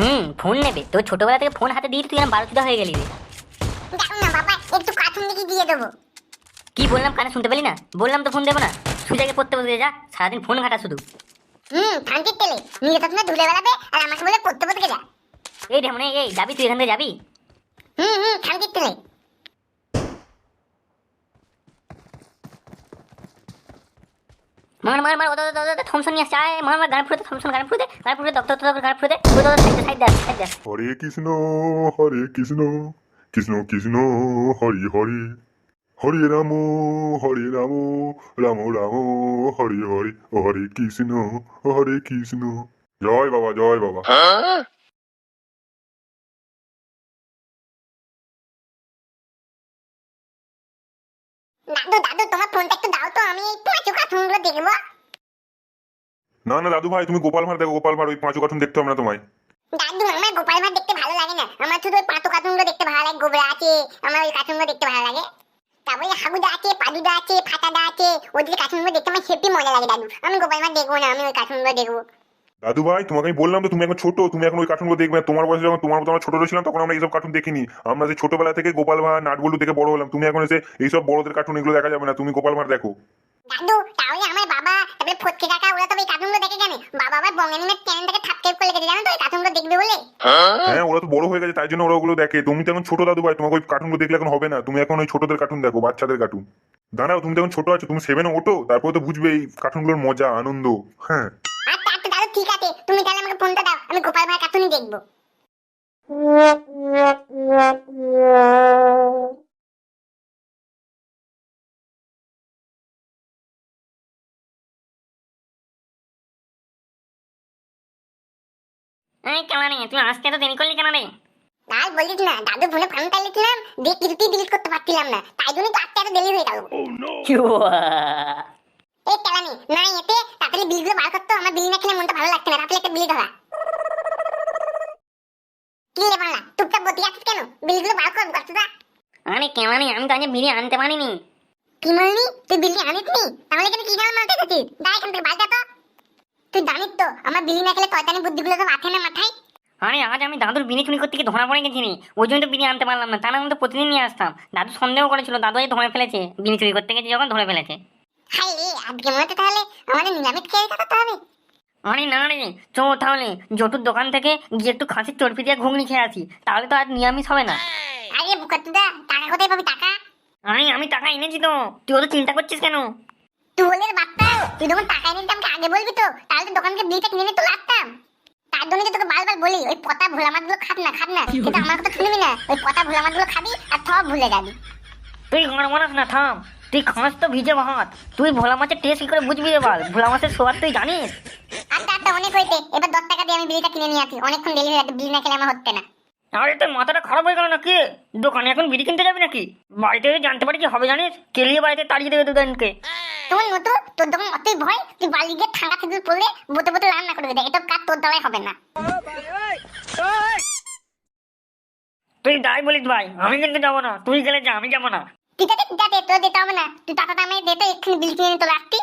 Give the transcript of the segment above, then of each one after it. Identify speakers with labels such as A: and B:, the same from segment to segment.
A: হুম phone নেবে তোর ছোটবেলা থেকে ফোন হাতে দিয়ে তুই এরকম বারোচুদা হয়ে গেলি
B: না বাবা একটু কার্টুন দেখি দিয়ে দেবো
A: কি বললাম কানে শুনতে পেলি না বললাম তো ফোন দেবো না সুজাকে পড়তে বসে যা সারাদিন ফোন ঘাটা শুধু
B: হুম ফান্টির তেলে নিজে তো তুমি ধুলে বেড়াবে আর আমাকে বলে পড়তে পড়তে যা
A: এই রে মনে এই যাবি তুই এখান থেকে যাবি
B: হুম হুম ফান্টির তেলে
A: মার মার মার ওদা ওদা থমসন নিয়ে আসছে আয় মার মার গান ফুরতে থমসন গান ফুরতে গান ফুরতে দপ্তর দপ্তর গান ফুরতে ওদা ওদা side side side
C: Hare Krishna Hare Krishna Krishna Krishna Hari Hari Hare Ram Hare Ram Ram Ram Hare Hare Hare Krishna Hare Krishna জয় বাবা জয় বাবা হ্যাঁ?
B: দাদু দাদু তোমার ফোনটা একটু দাও তো আমি এই পাঁচু কার্টুনগুলো দেখবো
C: না না দাদু ভাই তুমি গোপাল ভাঁড় দেখো গোপাল ভাঁড় ওই পাঁচু কার্টুন দেখতে হবে না তোমায়
B: দাদু আমার গোপাল ভাঁড় দেখতে ভালো লাগে না আমার শুধু ওই পাঁচু কার্টুনগুলো দেখতে ভালো লাগে গোবরা আছে আমার ওই কার্টুনগুলো দেখতে ভালো লাগে তারপরে হাগুদা আছে পাদুদা আছে ফাটাদা আছে ওদের কার্টুনগুলো দেখতে আমার হেপি মজা লাগে দাদু আমি গোপাল ভাঁড় দেখবো না আমি ওই কার্টুনগুলো দেখবো
C: দাদু ভাই তোমাকে আমি বললাম তো তুমি এখন ছোট তুমি এখন ওই কার্টুনগুলো দেখবে তোমার বয়সে যখন তোমার মতো ছোট ছিলাম তখন আমরা এইসব কার্টুন দেখিনি আমরা যে ছোটবেলা থেকে গোপাল ভাঁড় নাটবল্লু দেখে বড় হলাম তুমি এখন এসে এইসব বড়দের কার্টুন এগুলো দেখা যাবে না তুমি গোপাল ভাঁড় দেখো
B: দাদু তাহলে আমার বাবা তারপরে ফটকে কাকা ওরা তো এই কার্টুনগুলো দেখে জানে বাবা আবার বং অ্যানিমেট চ্যানেলটাকে থাপকেপ করে রেখেছে জানো তো এই কার্টুনগুলো দেখবে বলে
C: হ্যাঁ ওরা তো বড় হয়ে গেছে তাই জন্য ওরা ওগুলো দেখে তুমি তো এখন ছোট দাদু ভাই তোমাকে ওই কার্টুনগুলো দেখলে এখন হবে না তুমি এখন ওই ছোটদের কার্টুন দেখো বাচ্চাদের কার্টুন দাঁড়াও তুমি এখন ছোট আছো তুমি সেভেন ওঠো তারপরে তো বুঝবে এই কার্টুনগুলোর মজা আনন্দ হ্যাঁ
B: তুমি তাহলে আমাকে ফোনটা দাও আমি গোপাল ভাইয়ের কার্টুনই দেখব
A: এই কেমন দাদু
B: ফোনে ফোন পাইলেছিলাম দিয়ে কিছুতেই ডিলিট করতে পারছিলাম না তাই জন্য তো আজকে এত দেরি হয়ে গেল
A: oh,
B: এই না এতে তাড়াতাড়ি বিলগুলো বার করতো আমার বিল না খেলে মনটা ভালো লাগছে না রাতে একটা বিল ধরা কি রে বাংলা টুকটাক বতি আছিস কেন বিলগুলো বার কর
A: কেমানি আমি তো আজ আনতে পারিনি
B: কি তুই বিলি আনিস নি তাহলে কেন কি এখান থেকে তো তুই জানিস তো আমার বিলি না খেলে কয়টানি বুদ্ধিগুলো তো মাথায় না মাথায়
A: আরে আজ আমি দাদুর বিনি চুরি করতে গিয়ে ধরা পড়ে গেছি ওই জন্য তো বিনি আনতে পারলাম না তা না আমি তো প্রতিদিন নিয়ে আসতাম দাদু সন্দেহ করেছিল দাদু এই ধরে ফেলেছে বিনি চুরি করতে গেছে যখন ধরে ফেলেছে
B: দোকান থেকে
A: গিয়ে একটু খাসির চর্বি দিয়ে ঘুগনি খেয়ে আসি তাহলে তো আর নিরামিষ হবে না টাকা কোথায় আমি টাকা এনেছি তো তুই অত চিন্তা করছিস কেন
B: আগে বলবি তো তাহলে দোকানকে তো লাগতাম বলি ওই পতা ভোলা খাব না খাব না কিন্তু আমার কথা শুনবি না ওই পতা ভোলা খাবি আর সব ভুলে যাবি
A: তুই গড় না থাম তুই খাস তো ভিজে ভাত তুই ভোলা মাছের টেস্ট কি করে বুঝবি বল ভোলা মাছের স্বাদ তুই জানিস
B: আচ্ছা আচ্ছা অনেক হয়েছে এবার দশ টাকা দিয়ে আমি বিলটা কিনে নিয়ে আসি অনেকক্ষণ দেরি হয়ে যাচ্ছে বিল না খেলে আমার হচ্ছে না
A: আরে তোর মাথাটা খারাপ হয়ে গেল নাকি দোকানে এখন বিড়ি কিনতে যাবি নাকি বাড়িতে জানতে পারি কি হবে জানিস কেলিয়ে বাড়িতে তাড়িয়ে দেবে দুজনকে
B: তুই মতো তোর দোকান অতই ভয় তুই বাড়ি গিয়ে ঠান্ডা থেকে পড়লে বোতে বোতে রান্না করে দেবে এটা কাজ তোর দ্বারাই হবে না
A: তুই যাই বলিস ভাই আমি কিন্তু যাবো না তুই গেলে যা আমি যাবো না
B: দিতে তো দিতে হবে না তুই টাকাটা আমি দে তো এক্ষুনি বিল কিনে তো রাখতি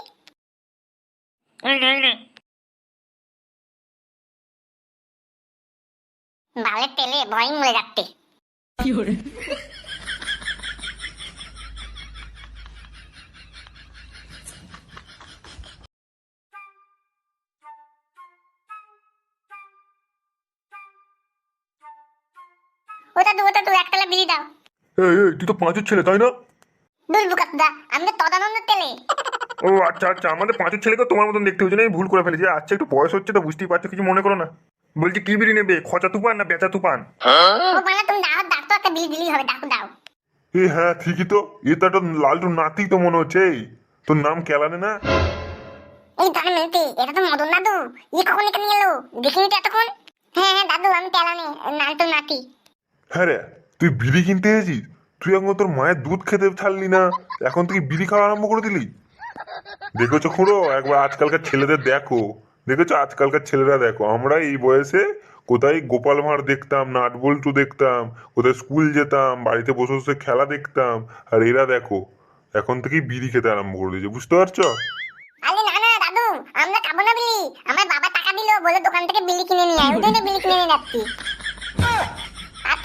B: বালের তেলে ভয় মরে যাচ্ছে ওটা দু ওটা দু একতলা বিলি দাও
C: এই এই তুই তো পাঁচের ছেলে তাই না
B: দুলবু কাকদা আমি তো তদানন্দ তেলে
C: ও আচ্ছা আচ্ছা আমাদের ছেলেকে তোমার মতন দেখতে হচ্ছে না আমি ভুল করে ফেলেছি আচ্ছা একটু বয়স হচ্ছে তো বুঝতেই পারছো কিছু মনে করো না বলছি কি বিড়ি নেবে খচা তুপান না বেচা তুপান
B: ও তুমি দাও ডাক তো একটা বিলি বিলি হবে দাও
C: এ হ্যাঁ ঠিকই তো তো লালটু নাতি তো মনে হচ্ছে তোর নাম কেলানে না
B: এই এটা তো মদন দাদু ই কখন এখানে এলো দেখিনি তো এতক্ষণ হ্যাঁ হ্যাঁ দাদু আমি কেলানে নাতি
C: হ্যাঁ রে তুই বিড়ি কিনতে এসেছিস তুই এখন তোর মায়ের দুধ খেতে ছাড়লি না এখন তুই বিড়ি খাওয়া আরম্ভ করে দিলি দেখেছো খুঁড়ো একবার আজকালকার ছেলেদের দেখো দেখেছো আজকালকার ছেলেরা দেখো আমরা এই বয়সে কোথায় গোপাল ভাঁড় দেখতাম নাট বল্টু দেখতাম কোথায় স্কুল যেতাম বাড়িতে বসে বসে খেলা দেখতাম আর এরা দেখো এখন থেকেই বিড়ি খেতে আরম্ভ করে দিয়েছে বুঝতে পারছো
B: আমরা খাবো না আমার বাবা টাকা দিল বলে দোকান থেকে কিনে নিয়ে আয় কিনে নিয়ে যাচ্ছি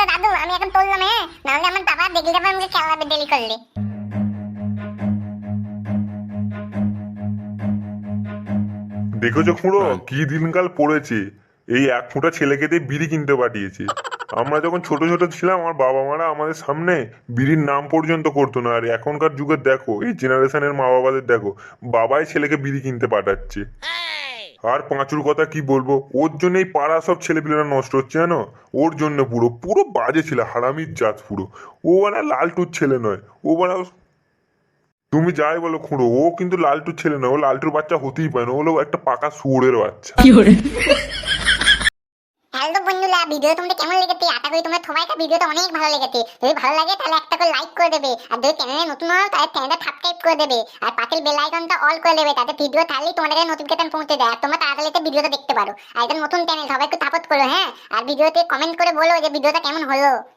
B: একটা দাদু আমি এখন তুললাম হ্যাঁ নাহলে আমার বাবা দেখলে যাবে আমাকে খেলাবে ডেলি করলে
C: দেখেছো খুঁড়ো কি দিনকাল পড়েছে এই এক ফুটা ছেলেকে দিয়ে বিড়ি কিনতে পাঠিয়েছে আমরা যখন ছোট ছোট ছিলাম আমার বাবা মারা আমাদের সামনে বিড়ির নাম পর্যন্ত করতো না আর এখনকার যুগে দেখো এই জেনারেশনের মা বাবাদের দেখো বাবাই ছেলেকে বিড়ি কিনতে পাঠাচ্ছে আর পাঁচুর কথা কি বলবো ওর জন্যই পাড়া সব ছেলেপিলেরা নষ্ট হচ্ছে জানো ওর জন্য পুরো পুরো বাজে ছিল হারামির জাত পুরো ও মানে লালটুর ছেলে নয় ও মানে তুমি যাই বলো খুঁড়ো ও কিন্তু লালটুর ছেলে নয় ও লালটুর বাচ্চা হতেই পারে না ও একটা পাকা শুয়োরের বাচ্চা
B: তাহলে তো বন্ধুরা ভিডিও তোমাদের কেমন লেগেছে আশা করি তোমরা সবাই সবাইটা ভিডিওটা অনেক ভালো লেগেছে যদি ভালো লাগে তাহলে একটা করে লাইক করে দেবে আর যদি চ্যানেলে নতুন হও তাহলে চ্যানেলটা সাবস্ক্রাইব করে দেবে আর পাশের বেল আইকনটা অল করে দেবে তাতে ভিডিও থাকলেই তোমাদের কাছে নোটিফিকেশন পৌঁছে যায় আর তোমরা তাড়াতাড়িতে ভিডিওটা দেখতে পারো আর এটা নতুন চ্যানেল সবাই একটু সাপোর্ট করো হ্যাঁ আর ভিডিওতে কমেন্ট করে বলো যে ভিডিওটা কেমন হলো